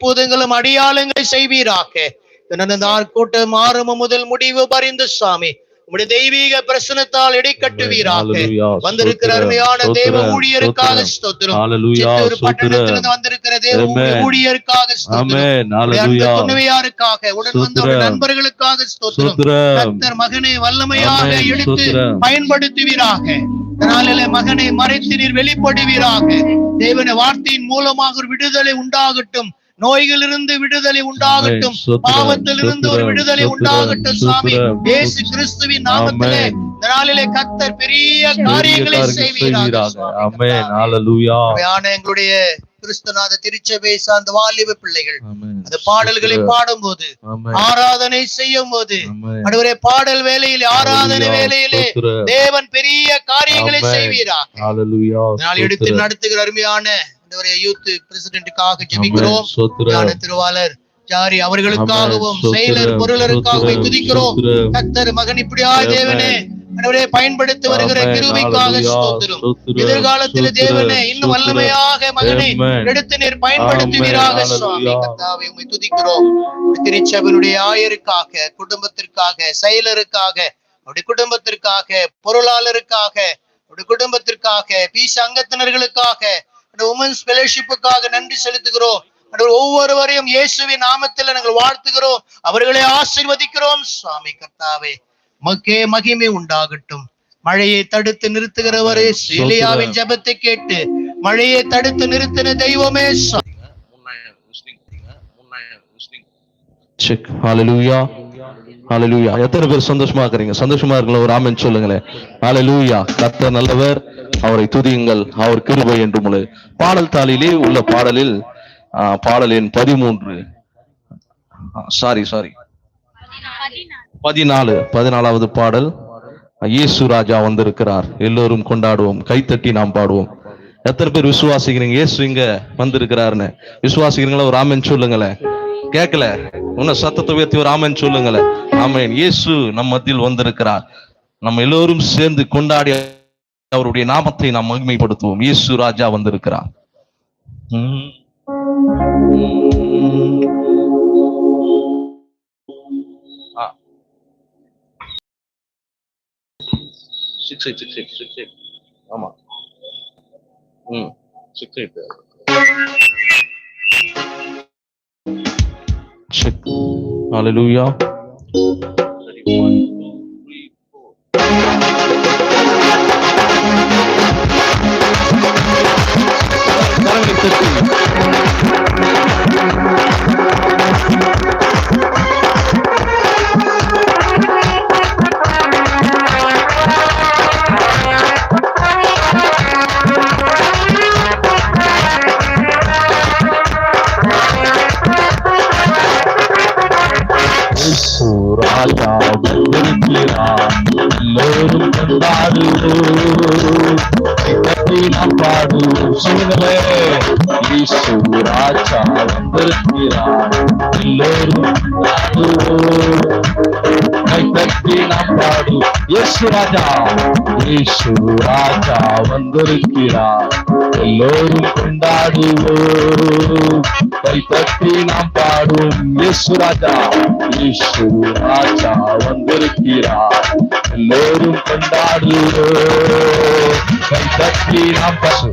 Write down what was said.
அற்புதங்களும் அடையாளங்களை செய்வீராக தினந்தார் கூட்டம் ஆரம்பம் முதல் முடிவு பறிந்து சுவாமி உம்முடைய தெய்வீக பிரசனத்தால் இடைக்கட்டுவீராக. வந்திருக்கிற அருமையான தேவ ஸ்தோத்திரம், ஊழியருக்கு ஸ்தோத்திரம். ஸ்தோத்திரம் Hallelujah. சித்தூர் ஸ்தோத்திரம். பட்டணத்திலிருந்து வந்திருக்கிற தேவ. ஊழியருக்காக துணைவியாருக்காக உடன் வந்த. நண்பர்களுக்காக ஸ்தோத்திரம் கர்த்தர் மகனை வல்லமையாக. எடுத்து. பயன்படுத்துவீராக இதனாலே மகனை மறைத்து நீர் வெளிப்படுவீராக தேவன வார்த்தையின் மூலமாக ஒரு விடுதலை உண்டாகட்டும் நோய்களிலிருந்து விடுதலை உண்டாகட்டும் பாவத்திலிருந்து ஒரு விடுதலை உண்டாகட்டும் சுவாமி. இயேசு கிறிஸ்துவின் நாமத்திலே நாளிலே கர்த்தர் பெரிய காரியங்களை செய்வீராக செய்வீராக. ஆமென். ஹalleluya எங்களுடைய கிறிஸ்துநாத திருச்சபை சார்ந்த வாலிப பிள்ளைகள் அந்த பாடல்களை. பாடும்போது ஆமென் ஆராதனை செய்யும் போது அடுவரே பாடல் வேலையில் ஆராதனை. வேலையிலே. தேவன் பெரிய காரியங்களை ஆமென். செய்வீரா ஹalleluya இதனால் எடுத்து. நடத்துகிற அருமையான இந்த யூத் பிரசிடென்ட்டுக்காக ஜெபிக்கிறோம். ஞான திருவாளர் ஜாரி அவர்களுக்காகவும். செயலர் ஸ்தோத்திரம், பொருளருக்காகவே ஸ்தோத்திரம், துதிக்கிறோம். கத்தர் மகன் இப்படியா. தேவனே ஆண்டவரே பயன்படுத்தி வருகிற. கிருபைக்காக. ஸ்தோத்திரம் எதிர்காலத்தில் தேவனே இன்னும். வல்லமையாக மகனை. எடுத்து நீர் பயன்படுத்துவீராக. சுவாமி. கர்த்தாவே உம்மை துதிக்கிறோம் திருச்சபனுடைய ஆயருக்காக குடும்பத்திற்காக செயலருக்காக அவருடைய குடும்பத்திற்காக பொருளாளருக்காக அவருடைய குடும்பத்திற்காக பீச அங்கத்தினர்களுக்காக உமன்ஸ் ஃபெலோஷிப்புக்காக நன்றி செலுத்துகிறோம். ஒவ்வொருவரையும் இயேசுவின் நாமத்தில் நாங்கள் வாழ்த்துகிறோம். அவர்களை ஆசீர்வதிக்கிறோம். சுவாமி கர்த்தாவே மக்கே மகிமை உண்டாகட்டும். மழையை தடுத்து நிறுத்துகிறவரே எலியாவின் ஜெபத்தை கேட்டு மழையை தடுத்து நிறுத்தின தெய்வமே சுவாமி. செக் ஹalleluya லூயா எத்தனை பேர் சந்தோஷமா இருக்கிறீங்க? சந்தோஷமா இருக்கல ஒரு ஆமன் சொல்லுங்களேன். ஆலை லூயா கத்த நல்லவர். அவரை துதியுங்கள். அவர் கிருபை என்று முழு. பாடல் தாளிலே உள்ள பாடலில் ஆ, பாடல் எண் பதிமூன்று. சாரி சாரி பதினாலு. பதினாலாவது பாடல். இயேசு ராஜா வந்திருக்கிறார். எல்லோரும் கொண்டாடுவோம். கைத்தட்டி நாம் பாடுவோம். எத்தனை பேர் விசுவாசிக்கிறீங்க? இயேசு இங்க வந்திருக்கிறாருன்னு. விசுவாசிக்கிறீங்களா? ஒரு ஆமன் சொல்லுங்களேன். கேட்கல. இன்னும் சத்தத்தை உயர்த்தி ஒரு ஆமன் சொல்லுங்களேன். ஆமென். இயேசு நம் மத்தியில் வந்திருக்கிறார். நம்ம எல்லோரும் சேர்ந்து கொண்டாடி அவருடைய நாமத்தை நாம் மகிமைப்படுத்துவோம். இயேசு ராஜா வந்திருக்கிறார். eight six eight. ஆமா. ம். Six eight. செக். எல்லோரும் கொண்டாடுவோம் கட்டி நாம் பாடுவோம் சொல்லுங்களே இயேசு ராஜா வந்திருக்கிறார் எல்லோரும் கொண்டாடுவோம் கை தட்டி நாம் பாடுவோம் இயேசு ராஜா இயேசு ராஜா வந்திருக்கிறார். எல்லோரும் கொண்டாடுவோம். கை தட்டி நாம் பாடும். இயேசு ராஜா இயேசு ராஜா வந்திருக்கிறார். எல்லோரும் கொண்டாடுவோம். கை தட்டி நாம் பசு